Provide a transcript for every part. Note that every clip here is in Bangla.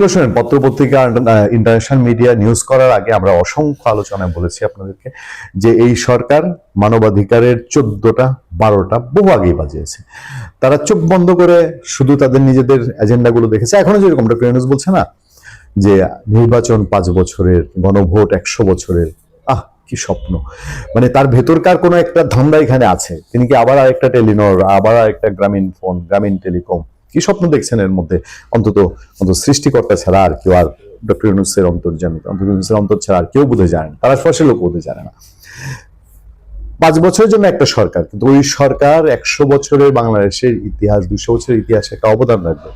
তাহলে শোনেন, পত্রপত্রিকা ইন্টারন্যাশনাল মিডিয়া নিউজ করার আগে আমরা অসংখ্য আলোচনায় বলেছি আপনাদেরকে যে এই সরকার মানবাধিকারের চোদ্দটা, বারোটা বহু আগেই বাজিয়েছে। তারা চোখ বন্ধ করে শুধু তাদের নিজেদের এজেন্ডাগুলো দেখেছে। এখনও যেরকম ডক্টর ইউনুস বলছে না, যে নির্বাচন পাঁচ বছরের, গণভোট একশো বছরের, আহ, কি স্বপ্ন। মানে তার ভেতরকার কোনো একটা ধান্দা এখানে আছে। তিনি কি আবার আরেকটা টেলিনর, আবার আরেকটা গ্রামীণ ফোন, গ্রামীণ টেলিকম কি স্বপ্ন দেখছেন এর মধ্যে? অন্তত অন্তত সৃষ্টিকর্তা ছাড়া আর কেউ, আর ডক্টর ইউনুসের অন্তর্জামী ডক্টর ইউনুসের অন্তর ছাড়া আর কেউ বোধহয় জানে না। তারা সরাসরি লোক বোধহয় জানে না। পাঁচ বছরের জন্য একটা সরকার, কিন্তু ওই সরকার একশো বছরের বাংলাদেশের ইতিহাস, দুশো বছরের ইতিহাসে একটা অবদান রাখবে।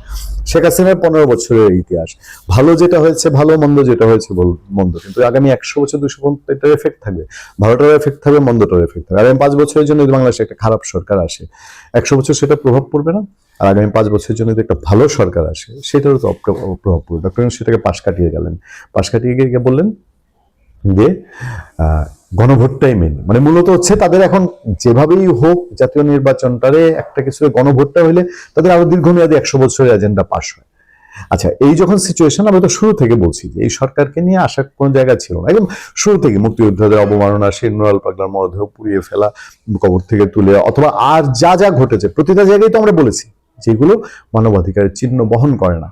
শেখ হাসিনার পনেরো বছরের ইতিহাস। ভালো যেটা হয়েছে, ভালো মন্দ যেটা হয়েছে মন্দ। কিন্তু আগামী একশো বছর, দুশো বছর এটার এফেক্ট থাকবে। ভালোটার এফেক্ট থাকবে, মন্দটার এফেক্ট থাকবে। আগামী পাঁচ বছরের জন্য বাংলাদেশে একটা খারাপ সরকার আসে, একশো বছর সেটা প্রভাব পড়বে না? আর আগামী পাঁচ বছরের জন্য একটা ভালো সরকার আসে, সেটারও তো প্রভাব পড়বে। ডক্টর সেটাকে পাশ কাটিয়ে গেলেন। পাশ কাটিয়ে গিয়ে গিয়ে বললেন? যে গণভোটটাই মেন মানে মূলত হচ্ছে তাদের এখন যেভাবেই হোক জাতীয় নির্বাচনটারে একটা কিছু গণভোটটা হইলে তাদের আরও দীর্ঘমেয়াদী একশো বছরের এজেন্ডা পাশ হয়। আচ্ছা এই যখন সিচুয়েশন আমি তো শুরু থেকে বলছি যে এই সরকারকে নিয়ে আসার কোনো জায়গা ছিল না। একদম শুরু থেকে মুক্তিযোদ্ধাদের অবমাননা সেই নুরাল পাগলার মরদেহ পুড়িয়ে ফেলা, কবর থেকে তুলে, অথবা আর যা যা ঘটেছে, প্রতিটা জায়গায় তো আমরা বলেছি। যেগুলো মানবাধিকারের চিহ্ন বহন করে না।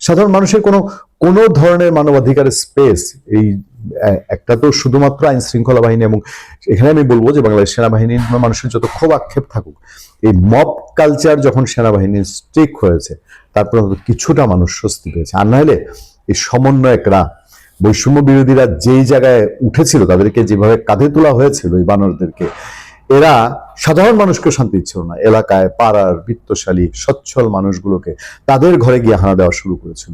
সাধারণ মানুষের কোনো কোনো ধরনের মানবাধিকারের স্পেস এই একটা তো শুধুমাত্র আইন শৃঙ্খলা বাহিনী এবং এখানে আমি বলব যে বাংলাদেশ সেনাবাহিনীর মানুষের যত ক্ষোভ আক্ষেপ থাকুক, এই মব কালচার যখন সেনাবাহিনীর স্ট্রিক হয়েছে তারপর কিছুটা মানুষ স্বস্তি পেয়েছে। আর নাহলে এই সমন্বয়করা, বৈষম্য বিরোধীরা যেই জায়গায় উঠেছিল, তাদেরকে যেভাবে কাঁধে তোলা হয়েছিল এই বানরদেরকে এরা সাধারণ মানুষকে শান্তি দিচ্ছিল না। এলাকায়, পাড়ার, বৃত্তশালী, সচ্ছল মানুষগুলোকে তাদের ঘরে গিয়ে হানা দেওয়া শুরু করেছিল।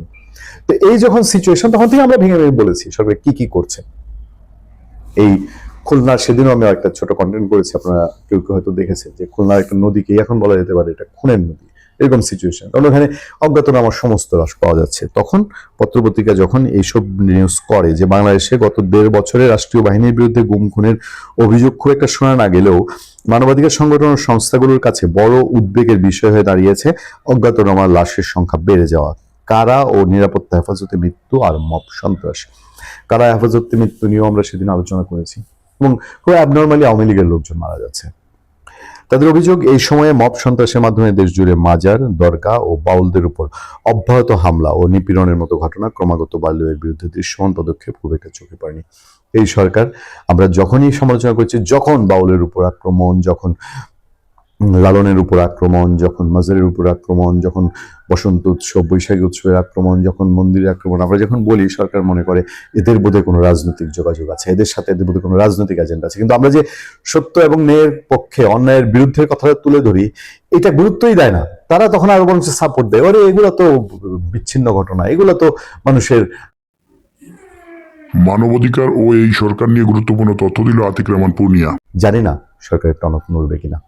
তো এই যখন সিচুয়েশন তখন থেকে আমরা ভেঙে ভেঙে বলেছি, সরকার কি কি করছে। এই খুলনার, সেদিনও আমি একটা ছোট কন্টেন্ট করেছি, আপনারা কেউ কেউ হয়তো দেখেছেন যে খুলনার একটা নদীকে, এখন বলা যেতে পারে এটা খুনের নদী। এরকম সিচুয়েশন কারণ ওখানে অজ্ঞাতনামা সমস্ত রাশ পাওয়া যাচ্ছে। তখন পত্রপত্রিকা যখন এইসব নিউজ করে যে বাংলাদেশে গত দেড় বছরে রাষ্ট্রীয় বাহিনীর বিরুদ্ধে গুম, খুনের অভিযোগ খুব একটা শোনা না গেলেও মানবাধিকার সংগঠন ও সংস্থাগুলোর কাছে বড় উদ্বেগের বিষয় হয়ে দাঁড়িয়েছে অজ্ঞাতনামা লাশের সংখ্যা বেড়ে যাওয়া। কারা ও নিরাপত্তা হেফাজতে মৃত্যু আর মব সন্ত্রাস? কারা হেফাজতে মৃত্যু নিয়েও আমরা সেদিন আলোচনা করেছি। এবং খুব অ্যাবনর্মালি আওয়ামী লীগের লোকজন মারা যাচ্ছে। তাদের অভিযোগ, এই সময়ে মব সন্ত্রাসের মাধ্যমে দেশজুড়ে মাজার দরগা ও বাউলদের উপর অব্যাহত হামলা ও নিপীড়নের মতো ঘটনা ক্রমাগত বাল্যের বিরুদ্ধে দৃশ্যমান পদক্ষেপ খুব একটা চোখে পড়েনি। এই সরকার, আমরা যখনই সমালোচনা করছি, যখন বাউলের উপর আক্রমণ, যখন লালনের উপর আক্রমণ যখন মাজারের উপর আক্রমণ যখন বসন্ত উৎসব বৈশাখী উৎসবের আক্রমণ যখন মন্দিরের আক্রমণ আমরা যখন বলি সরকার মনে করে এদের বোধে কোনো রাজনৈতিক যোগাযোগ আছে এদের সাথে এদের বোধহয় কোনো রাজনৈতিক এজেন্ডা আছে। কিন্তু আমরা যে সত্য এবং ন্যায়ের পক্ষে অন্যায়ের বিরুদ্ধে কথাটা তুলে ধরি এটা গুরুত্বই দেয় না। তারা তখন আরও বরঞ্চ সাপোর্ট দেয় আরে এগুলো তো বিচ্ছিন্ন ঘটনা এগুলো তো মানুষের মানবাধিকার ও এই সরকার নিয়ে গুরুত্বপূর্ণ তথ্য দিল আতিক রহমান পূর্ণিয়া। জানি না সরকারের টনক নড়বে কিনা।